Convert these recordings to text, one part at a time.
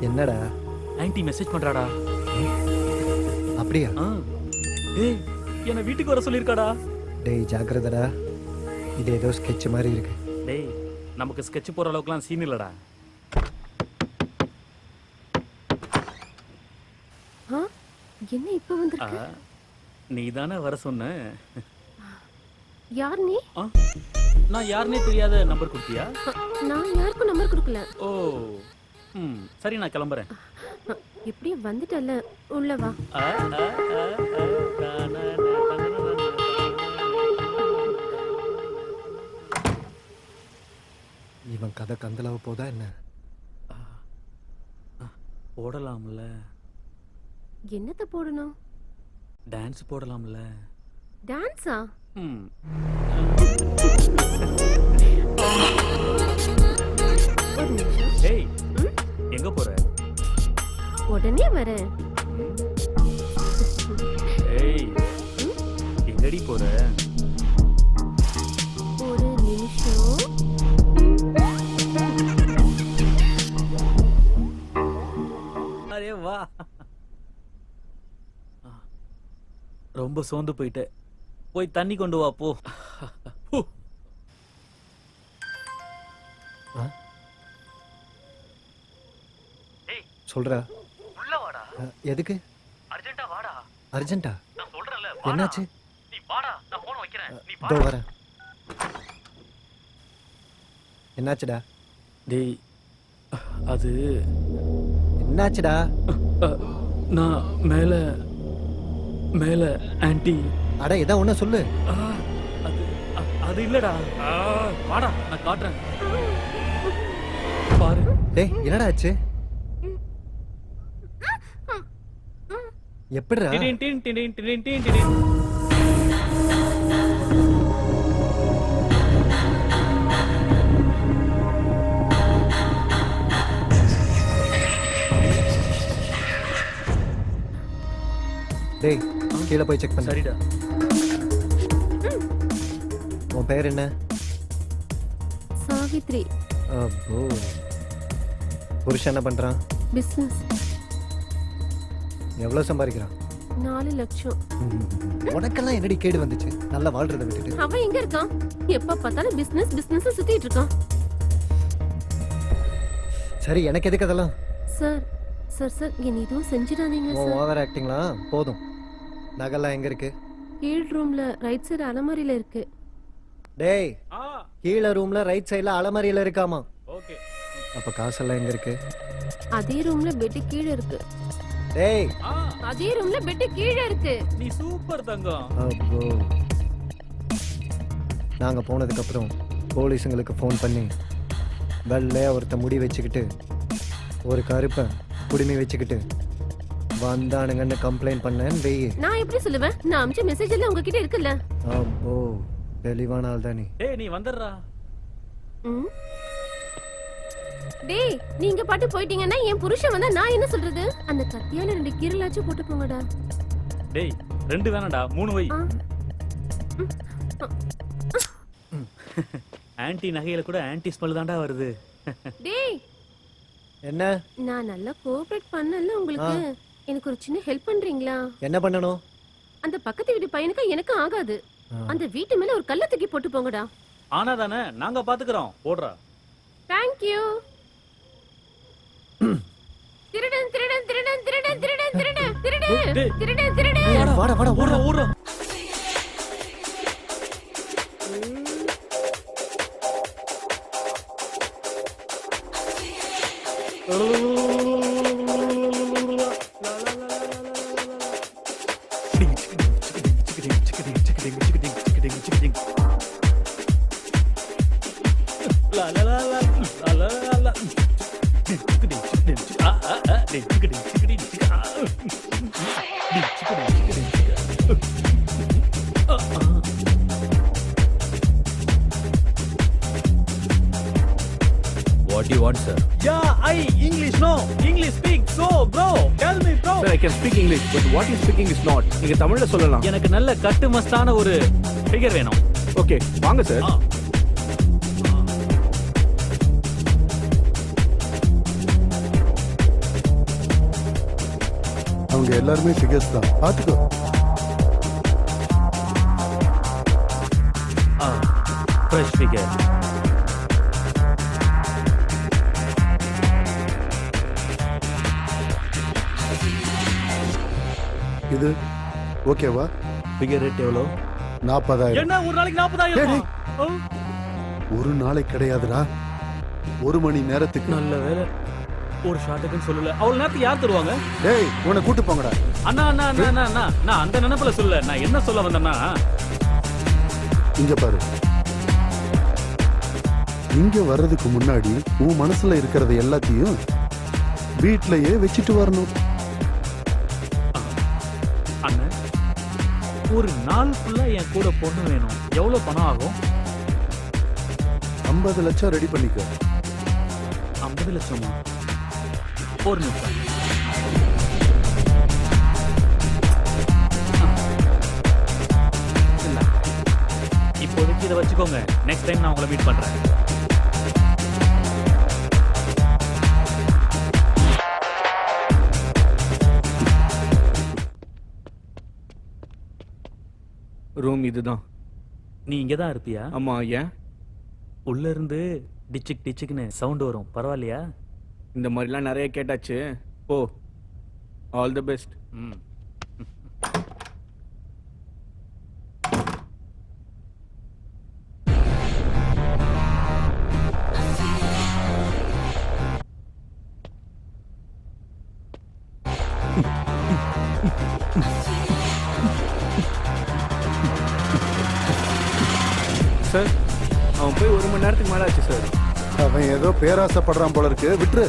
என்னடா? Aunty message பண்றாடா. அப்படியா? என்ன வீட்டுக்கு வர சொல்லிருக்காடா டேய் ஜாக்கிரதடா. இது ஏதோ ஸ்கெட்ச் மாதிரி இருக்கு. டேய் நமக்கு ஸ்கெட்ச் போற அளவுக்குலாம் சீன் இல்லடா. என்ன இப்ப வந்திருக்க? நீ தானே வர சொன்ன. யார் நீ? நான் யாருனே தெரியாத நம்பர் கொடுத்தியா? நான் யாருக்கும் நம்பர் கொடுக்கல. ஓ ம் சரி நான் கிளம்புறேன். எப்படியும் வந்துட்டல்ல. உள்ள வா. இவன் கதை கந்தலாவ போதா என்ன? போடலாம்ல. என்னத்த போடணும்? டான்ஸ் போடலாம்ல. டான்ஸா ம். ஒரு நிமிஷம். டேய் எங்க போற? உடனே வரேன் ஏய் எங்கடி போற? ஒரு நிமிஷம். அரே வா. ரொம்ப சோர்ந்து போயிட்ட. போய் தண்ணி கொண்டு வா போ. சொல்றா. எதுக்கு? அர்ஜென்ட்டா வாடா. அர்ஜென்ட்டா நான் சொல்றேன்ல என்னாச்சு? நீ வாடா நான் போன் வைக்கிறேன். நீ இதோ வரேன். என்னாச்சுடா? டேய் அது என்னாச்சுடா? நான் மேல மேல ஆன்ட்டி அட இதான் ஒண்ணு சொல்லு. அது அது இல்லடா. வாடா நான் காட்டுறேன். பாரு டேய் என்னடா ஆச்சு? எப்படிடா? டிடின் டின் டிடின் டிடின் டின் டிடின். டேய் கீழே போய் செக் பண்ணு. சரிடா. உன் பேர் என்ன? சாவித்ரி. அப்போ புருஷன் என்ன பண்றான்? பிசினஸ் எவ்வளவு சம்பாதிக்கிறான்? நாலு லட்சம். உனக்கெல்லாம் என்னடி கேடு வந்துச்சு? நல்லா வாழ்றதை விட்டுட்டு. அவன் எங்க இருக்கான்? எப்ப பார்த்தாலும் பிசினஸ் பிசினஸ் சுத்திட்டு இருக்கான். சரி எனக்கு எதுக்கு அதெல்லாம்? சார் சார் சார் என்ன இதுவும் செஞ்சிடாதீங்க சார். ஓவர் ஆக்டிங்லாம் போதும். நகைலாம் எங்க இருக்கு? கீழ் ரூம்ல ரைட் சைடு அலமாரியில இருக்கு. டேய் ஆ. கீழே ரூம்ல ரைட் சைடுல அலமாரியில இருக்காமா? ஓகே. அப்ப காசெல்லாம் எங்க இருக்கு? அதே ரூம்ல பெட் கீழே இருக்கு. டேய். அதே ரூம்ல பெட் கீழே இருக்கு. நீ சூப்பர் தங்கம். அப்போ நாங்க போனதுக்கு அப்புறம் போலீஸுங்களுக்கு ஃபோன் பண்ணி வெள்ளையா ஒருத்த முடி வச்சுக்கிட்டு ஒரு கருப்பன் குடுமி வச்சுக்கிட்டு வந்தானுங்கன்னு கம்ப்ளைண்ட் பண்ணேன்னு வெய்யி நான் எப்படி சொல்லுவேன்? நான் அமிச்ச மெசேஜ் எல்லாம் உங்ககிட்ட இருக்குல்ல. அப்போ தெளிவான ஆள் தானே டேய் நீ வந்துடுறா. ம்? டேய் நீங்க பாட்டு போயிட்டீங்கன்னா என் புருஷன் வந்தா நான் என்ன சொல்றது? அந்த கத்தியால ரெண்டு கீரலாச்சும் போட்டு போங்கடா. டேய் ரெண்டு வேணாம்டா மூணு வை. ஆ. ஆன்ட்டி நகையில கூட ஆன்ட்டி ஸ்மெல் தான்டா வருது. டேய் என்ன? நான் நல்லா கோஆபரேட் பண்ணல உங்களுக்கு. எனக்கு ஒரு சின்ன ஹெல்ப் பண்றீங்களா? என்ன பண்ணணும்? அந்த பக்கத்து வீட்டு பையனுக்கு எனக்கு ஆகாது. அந்த வீட்டு மேல ஒரு கல்ல தூக்கி போட்டு போங்கடா. ஆனா தானே நாங்க பாத்துக்கிறோம். போடுறா. தேங்க் திருடன் திருடன் திருடன் திருடன் திருடன் திருடன் திருடன். வாடா வாடா ஓடுறா ஓடுறா. ஓடுறா I English no English speak so bro tell me bro sir I can speak English but what is speaking is not நீங்க தமிழ்ல சொல்லலாம். எனக்கு நல்ல கட்டு மஸ்டான ஒரு ஃபிகர் வேணும். ஓகே வாங்க சார். அவங்க எல்லாருமே ஃபிகர்ஸ் தான். பார்த்துக்கோ. ஃப்ரெஷ் ஃபிகர் இது ஓகேவா? ஃபிகர் ரேட் எவ்வளோ? நாற்பதாயிரம் என்ன ஒரு நாளைக்கு நாற்பதாயிரம் ஒரு நாளைக்கு கிடையாதுடா. ஒரு மணி நேரத்துக்கு. நல்ல வேலை. ஒரு ஷாட்டுக்குன்னு சொல்லல. அவ்வளவு நேரத்துக்கு யார் தருவாங்க? டேய் உன்னை கூட்டு போங்கடா. அண்ணா அண்ணா அண்ணா அண்ணா அண்ணா. நான் அந்த நினைப்புல சொல்ல நான் என்ன சொல்ல வந்தேன்னா இங்க பாரு. இங்க வர்றதுக்கு முன்னாடி உன் மனசுல இருக்கிறது எல்லாத்தையும் வீட்லயே வச்சுட்டு வரணும். ஒரு நாள் ஃபுல்லா என் கூட பொண்ணு வேணும். எவ்வளவு பணம் ஆகும்? ஐம்பது லட்சம் ரெடி பண்ணிக்க. ஐம்பது லட்சமா? ஒரு நிமிஷம். இப்போதைக்கு இதை வச்சுக்கோங்க. நெக்ஸ்ட் டைம் நான் உங்களை மீட் பண்றேன். ரூம் இதுதான். நீ இங்க தான் இருப்பியா? ஆமா ஏன்? உள்ள இருந்து டிச்சிக் டிச்சிக்னு சவுண்ட் வரும். பரவாயில்லையா? இந்த மாதிரிலாம் நிறைய கேட்டாச்சு. ஓ ஆல் தி பெஸ்ட் ம். சார். அவன் போய் ஒரு மணி நேரத்துக்கு மேல ஆச்சு சார். அவன் ஏதோ பேராசைப்படுறான் போல இருக்கு. விட்டுரு.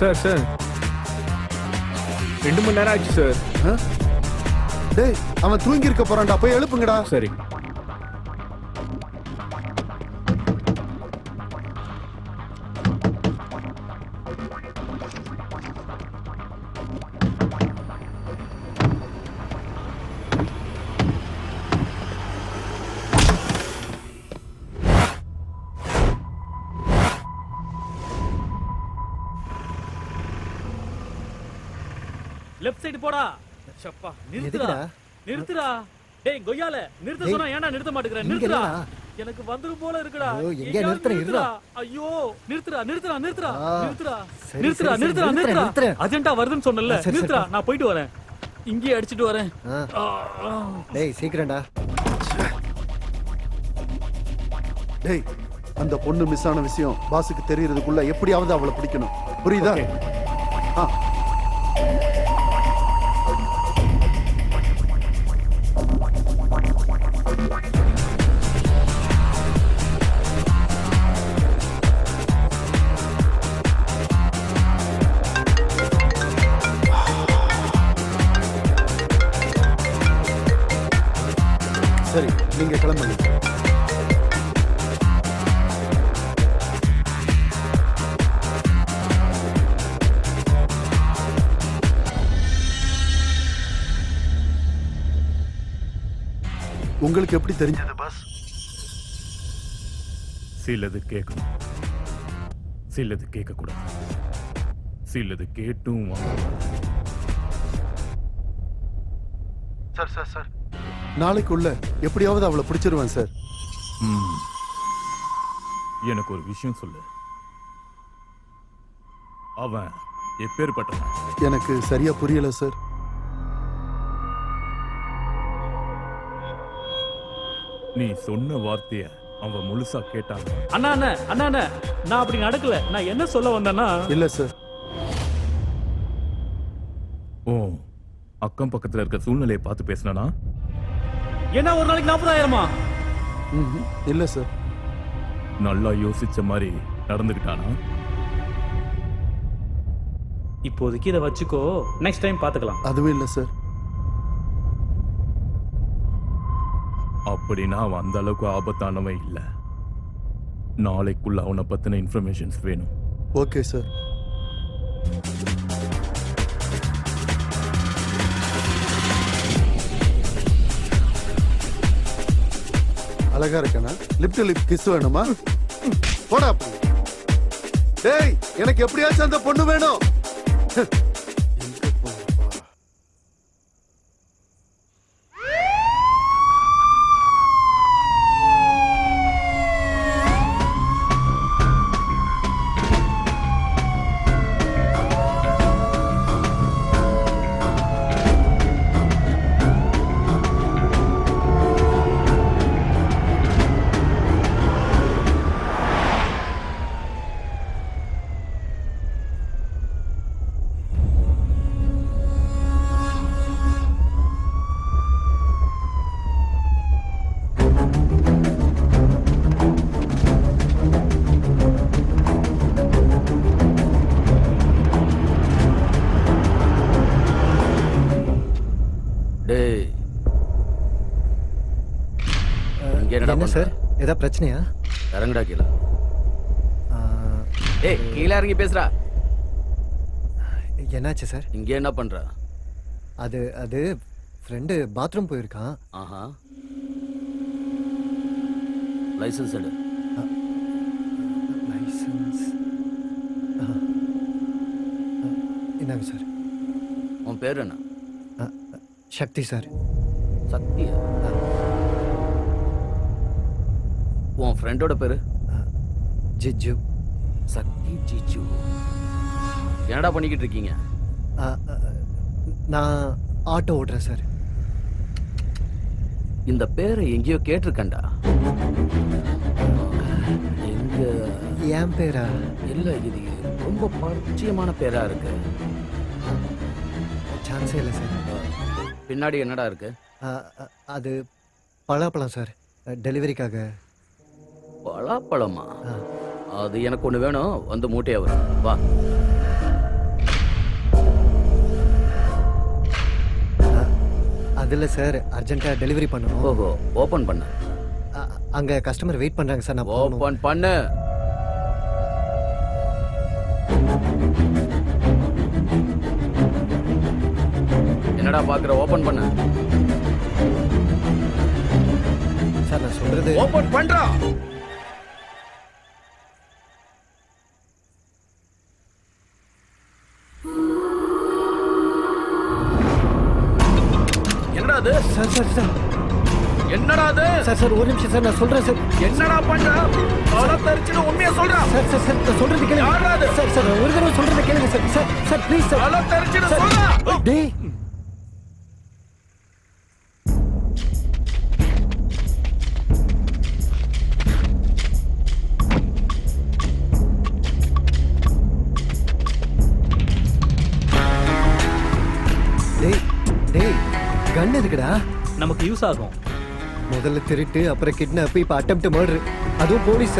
Sir sir. ரெண்டு மணி நேரம் ஆச்சு சார்? டேய் அவன் தூங்கி இருக்க போறான்டா போய் எழுப்புங்கடா. சரி. லெஃப்ட் சைடு போடா. சப்பா நிறுத்துடா? நிறுத்துடா. டேய் கொய்யால நிறுத்த சொன்னா ஏன்டா நிறுத்த மாட்டேங்கற? நிறுத்துடா? எனக்கு வந்துரும் போல இருக்குடா. ஐயோ, எங்க நிறுத்துறேன், நிறுத்துடா. ஐயோ நிறுத்துடா நிறுத்துடா நிறுத்துடா. நிறுத்துடா. நிறுத்துடா நிறுத்துடா நிறுத்துடா. அர்ஜென்ட்டா வருதுன்னு சொன்னல நிறுத்துடா. நான் போயிட்டு வரேன். இங்கேயே அடிச்சிட்டு வரேன். டேய் சீக்கிரம்டா. டேய் அந்த பொண்ணு மிஸ் ஆன விஷயம் பாஸுக்கு தெரியறதுக்குள்ள எப்படியாவது அவளை பிடிக்கணும். புரியுதா? ஆ. சரி நீங்க கிளம்புங்க. உங்களுக்கு எப்படி தெரிஞ்சது பாஸ்? சிலது கேட்கணும். சிலது கேட்கக்கூடாது. சிலது கேட்டும். Sir sir sir. நாளைக்குள்ள எப்படியாவது அவளை பிடிச்சிருவேன் சார். ம். எனக்கு ஒரு விஷயம் சொல்லு. அவன் எப்பேற்பட்டவன் எனக்கு சரியா புரியல சார். நீ சொன்ன வார்த்தைய அவன் முழுசா கேட்டாங்க அண்ணா அண்ணா அண்ணா அண்ணா. நான் அப்படி நடக்கல. நான் என்ன சொல்ல வந்தேன்னா? இல்ல சார். ஓ அக்கம் பக்கத்துல இருக்க சூழ்நிலையை பார்த்து பேசினா என்ன ஒரு நாளைக்கு நாற்பதாயிரமா. இல்ல சார். நல்லா யோசிச்ச மாதிரி நடந்துக்கிட்டானா? இப்போதைக்கு இதை வச்சுக்கோ. நெக்ஸ்ட் டைம் பார்த்துக்கலாம். அதுவும் இல்ல சார். அப்படின்னா அவன் அந்த அளவுக்கு ஆபத்தானவன் இல்லை. நாளைக்குள்ள அவனை பத்தின இன்ஃபர்மேஷன்ஸ் வேணும். Okay sir. அழகா இருக்கனா? லிப் டு லிப் கிஸ் வேணுமா? போடா டேய் எனக்கு எப்படியாச்சும் அந்த பொண்ணு வேணும். ஏதாவது பிரச்சனையா? இறங்குடா கீழே. ஏய் கீழே இறங்கி பேசுறா என்னாச்சு சார்? இங்க என்ன பண்ற? அது அது ஃப்ரெண்டு பாத்ரூம் போயிருக்கான். ஆஹா. லைசன்ஸ் எடு. லைசன்ஸ் இந்தாங்க சார்? உன் பேர் என்ன? சக்தி சார். சக்தியா? உன் ஃப்ரெண்டோட பேரு? ஜிஜு. சக்தி ஜிஜு. என்னடா பண்ணிக்கிட்டு இருக்கீங்க? நான் ஆட்டோ ஓட்டுறேன் சார். இந்த பேரை எங்கேயோ கேட்டிருக்கேன்டா. எங்க? என் பேரா? இல்ல இது ரொம்ப பரிச்சயமான பேரா இருக்கு. சான்ஸே இல்லை சார். பின்னாடி என்னடா இருக்கு? அது பலாப்பழம் சார். டெலிவரிக்காக. பலாப்பழமா. அது எனக்கு ஒண்ணு வேணும். வந்து மூட்டையா வரும். வா. அதில் சார் அர்ஜென்ட்டாக டெலிவரி பண்ணணும். ஓஹோ ஓபன் பண்ண. அங்க கஸ்டமர் வெயிட் பண்றாங்க சார் நான் ஓபன் பண்ணு. என்னடா பாக்குற? ஓபன் பண்ண. சார் நான் சொல்றது ஓபன் பண்றா. Sir sir. என்னடா அது? சார் சார் ஒரு நிமிஷம் சார் நான் சொல்றேன் சார். என்னடா பண்ற? தலை தெரிச்சுன்னு உண்மையா சொல்றா? சார் சார் சார் நான் சொல்றது கேளுங்க. யாரா அது? சார் சார் ஒரு தடவை சொல்றத கேளுங்க sir. Sir sir please sir. தலை தெரிச்சுன்னு. சொல்றா? டேய். டேய் டேய் கன் எதுக்குடா? நமக்கு யூஸ் ஆகும். முதல்ல திருட்டு அப்புறம் கிட்னாப் இப்ப அட்டம் மர்டர் அதுவும் போலீஸ்